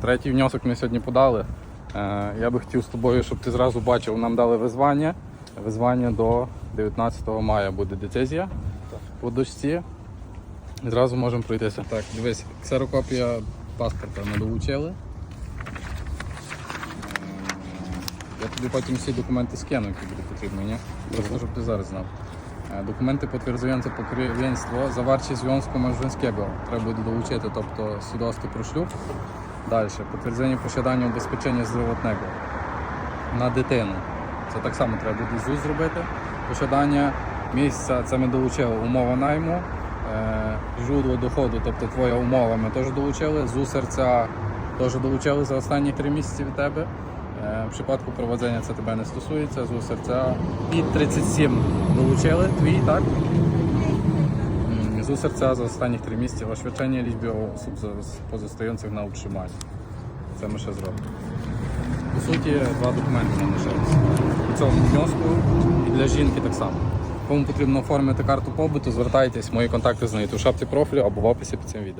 Третій внесок ми сьогодні подали. Е, Я би хотів з тобою, щоб ти зразу бачив, нам дали визвання. Визвання до 19 мая буде децизія по дочці. Зразу можемо пройтися. Так, дивись, ксерокопія паспорта ми долучили. Я тобі потім всі документи скину, які буде потрібно, ні? Просто щоб ти зараз знав. Е, Документи potwierdzające pokrewieństwo, zawarcie związku małżeńskiego треба буде долучити, тобто свідоцтво про шлюб. Далі, підтвердження posiadania ubezpieczenia здравотного на дитину. Це так само треба буде ЗУЗ зробити. Posiadania місця, це ми долучили умова найму, е, жудло доходу, тобто твоя умова ми теж долучили, ЗУ серця теж долучили за останні три місяці від тебе. Е, В випадку проведення це тебе не стосується, ЗУ серця під 37 долучили твій, так? М, серця за останніх три місяці oświadczenie liczby осіб позостаючих на утриманні. Це ми ще зробимо. По суті, два документи нам лишилися. У цьому внеску і для жінки так само. Кому потрібно оформити карту побуту, звертайтесь, мої контакти знайдете у шапці профілю або в описі під цим відео.